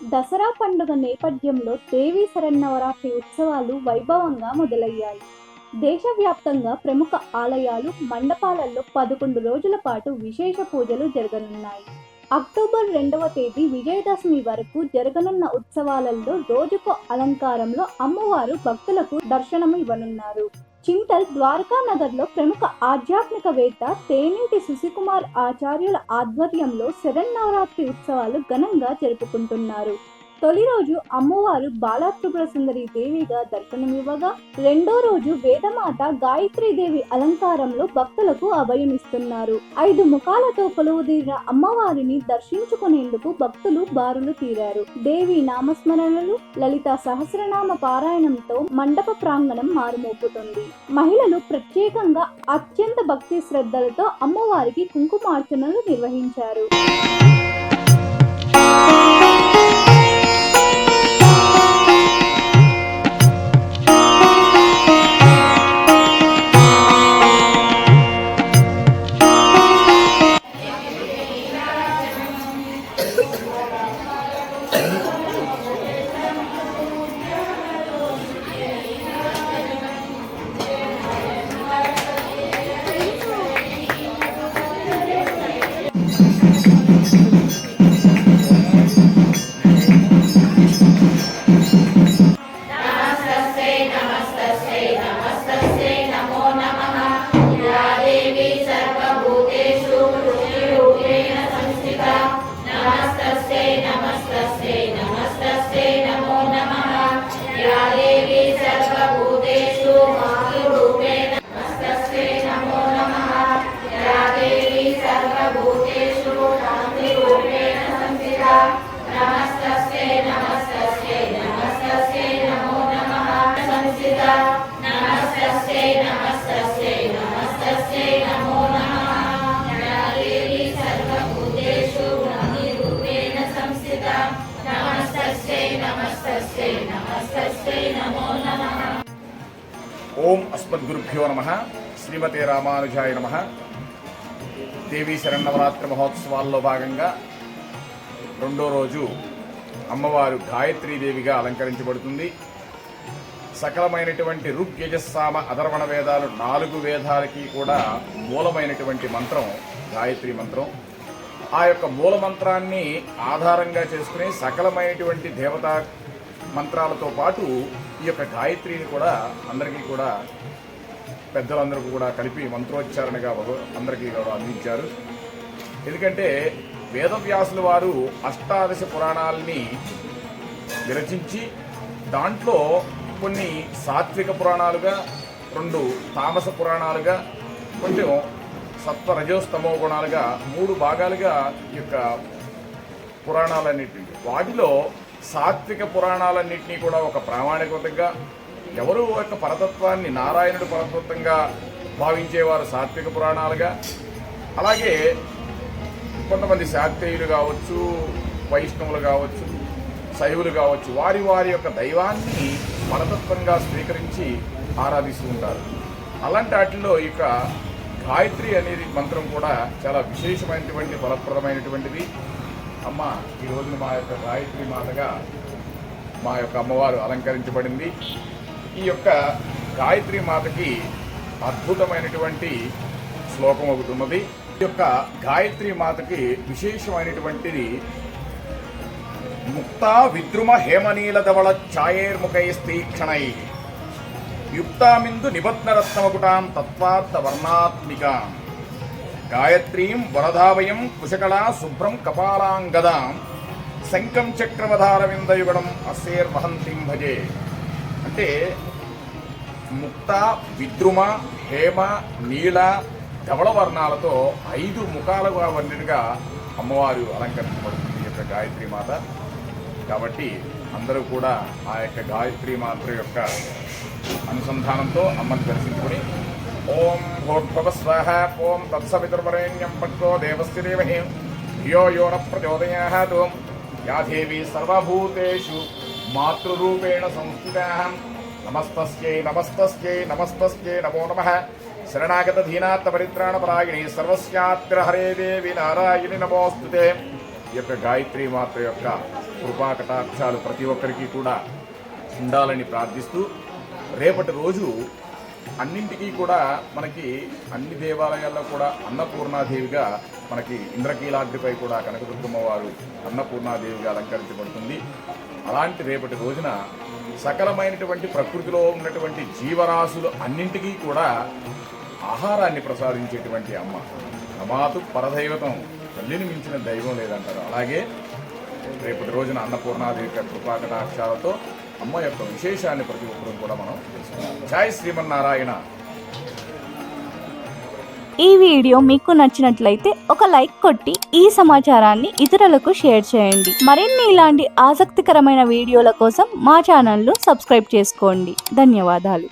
దసరా పండుగ నేపథ్యంలో దేవీ శరన్నవరాత్రి ఉత్సవాలు వైభవంగా మొదలయ్యాయి. దేశవ్యాప్తంగా ప్రముఖ ఆలయాలు మండపాలలో పదకొండు రోజుల పాటు విశేష పూజలు జరగనున్నాయి. అక్టోబర్ రెండవ తేదీ విజయదశమి వరకు జరగనున్న ఉత్సవాలలో రోజుకు అలంకారంలో అమ్మవారు భక్తులకు దర్శనం ఇవ్వనున్నారు. చింతల్ ద్వారకా నగర్లో ప్రముఖ ఆధ్యాత్మికవేత్త తేనింటి సుశికుమార్ ఆచార్యుల ఆధ్వర్యంలో శరన్నవరాత్రి ఉత్సవాలు ఘనంగా జరుపుకుంటున్నారు. తొలి రోజు అమ్మవారు బాలాత్రిపుర సుందరి దేవిగా దర్శనమివ్వగా రెండో రోజు వేదమాత గాయత్రీ దేవి అలంకారంలో భక్తులకు అభయమిస్తున్నారు ఐదు ముఖాలతో కొలువుదీరిన అమ్మవారిని దర్శించుకునేందుకు భక్తులు బారులు తీరారు. దేవి నామస్మరణలు లలిత సహస్రనామ పారాయణంతో మండప ప్రాంగణం మారుమోపుతుంది. మహిళలు ప్రత్యేకంగా అత్యంత భక్తి శ్రద్ధలతో అమ్మవారికి కుంకుమార్చనలు నిర్వహించారు. ఓం అస్మద్గురుభ్యో నమ. శ్రీమతి రామానుజాయ నమ. దేవీ శరన్నవరాత్రి మహోత్సవాల్లో భాగంగా రెండో రోజు అమ్మవారు గాయత్రీదేవిగా అలంకరించబడుతుంది. సకలమైనటువంటి రుక్ యజస్సామ అధర్వణ వేదాలు నాలుగు వేదాలకి కూడా మూలమైనటువంటి మంత్రం గాయత్రి మంత్రం. ఆ యొక్క మూల మంత్రాన్ని ఆధారంగా చేసుకుని సకలమైనటువంటి దేవతా మంత్రాలతో పాటు ఈ యొక్క గాయత్రిని కూడా అందరికీ కూడా పెద్దలందరికీ కూడా కలిపి మంత్రోచ్చారణగా అందరికీ కూడా అందించారు. ఎందుకంటే వేదవ్యాసుల వారు అష్టాదశ పురాణాలని విరచించి దాంట్లో కొన్ని సాత్విక పురాణాలుగా రెండు తామస పురాణాలుగా కొంచెం సత్వ రజోస్తమో గుణాలుగా మూడు భాగాలుగా ఈ యొక్క పురాణాలన్నింటినీ. వాటిలో సాత్విక పురాణాలన్నింటినీ కూడా ఒక ప్రామాణికతంగా ఎవరు యొక్క పరతత్వాన్ని నారాయణుడు పరతత్వంగా భావించేవారు సాత్విక పురాణాలుగా. అలాగే కొంతమంది శాక్తేయులు కావచ్చు వైష్ణవులు కావచ్చు శైవులు కావచ్చు వారి వారి యొక్క దైవాన్ని పరతత్వంగా స్వీకరించి ఆరాధిస్తూ ఉంటారు. అలాంటి వాటిల్లో ఈ యొక్క గాయత్రి అనేది మంత్రం కూడా చాలా విశేషమైనటువంటి ఫలప్రదమైనటువంటిది. అమ్మ ఈ రోజున మా యొక్క గాయత్రి మాతగా మా యొక్క అమ్మవారు అలంకరించబడింది. ఈ యొక్క గాయత్రి మాతకి అద్భుతమైనటువంటి శ్లోకం ఒకటి ఉన్నది. ఈ యొక్క గాయత్రి మాతకి విశేషమైనటువంటిది ముక్తా విద్రుమ హేమనీల ధవళ ఛాయేర్ముఖైస్తీక్షణై యుక్తామిందు నిబత్నరత్నమకుటాం తత్వార్థ వర్ణాత్మికాం గాయత్రీం వరదావయం కుశకళా శుభ్రం కపాలాంగదాం శంఖం చక్రవధారవిందయుగడం అస్సేర్వహంతిం భజే. అంటే ముక్త విద్రుమ హేమ నీల ధవళ వర్ణాలతో ఐదు ముఖాలుగా వర్ణిగా అమ్మవారు అలంకరించబడుతుంది ఈ యొక్క గాయత్రి మాత. కాబట్టి అందరూ కూడా ఆ యొక్క గాయత్రి మాత యొక్క అనుసంధానంతో అమ్మని దర్శించుకొని ఓం భూర్భవ స్వాహ ఓం తత్సవితుర్వరేణ్యం భక్తో దేవస్య దేవహే ధియో యో న ప్రచోదయాత్ యా దేవి సర్వభూతేషు మాతృరూపేణ సంస్థితాహం నమస్తస్యై నమస్తస్యై నమస్తస్యై నమో నమ. శరణాగత ధీనాత్త పరిత్రాణ పరాయణి సర్వస్యాత్ర హరే దేవి నారాయణి నమోస్తుతే. ఈ యొక్క గాయత్రి మాత యొక్క కృపా కటాక్షాలు ప్రతి ఒక్కరికి కూడా ఉండాలని ప్రార్థిస్తూ రేపటి రోజు అన్నింటికీ కూడా మనకి అన్ని దేవాలయాల్లో కూడా అన్నపూర్ణాదేవిగా మనకి ఇంద్రకీలాద్రిపై కూడా కనకదుర్గమ్మ వారు అన్నపూర్ణాదేవిగా అలంకరించబడుతుంది. అలాంటి రేపటి రోజున సకలమైనటువంటి ప్రకృతిలో ఉన్నటువంటి జీవరాశులు అన్నింటికీ కూడా ఆహారాన్ని ప్రసాదించేటువంటి అమ్మ. నమాతు పరదైవతం. తల్లిని మించిన దైవం లేదంటారు. అలాగే రేపటి రోజున అన్నపూర్ణాదేవి కృపాకటాక్షాలతో అమ్మ యొక్క విశేషాన్ని ప్రతి ఒక్కరూ కూడా మనం జై శ్రీమన్నారాయణ. ఈ వీడియో మీకు నచ్చినట్లయితే ఒక లైక్ కొట్టి ఈ సమాచారాన్ని ఇతరులకు షేర్ చేయండి. మరిన్ని ఇలాంటి ఆసక్తికరమైన వీడియోల కోసం మా ఛానల్ను సబ్స్క్రైబ్ చేసుకోండి. ధన్యవాదాలు.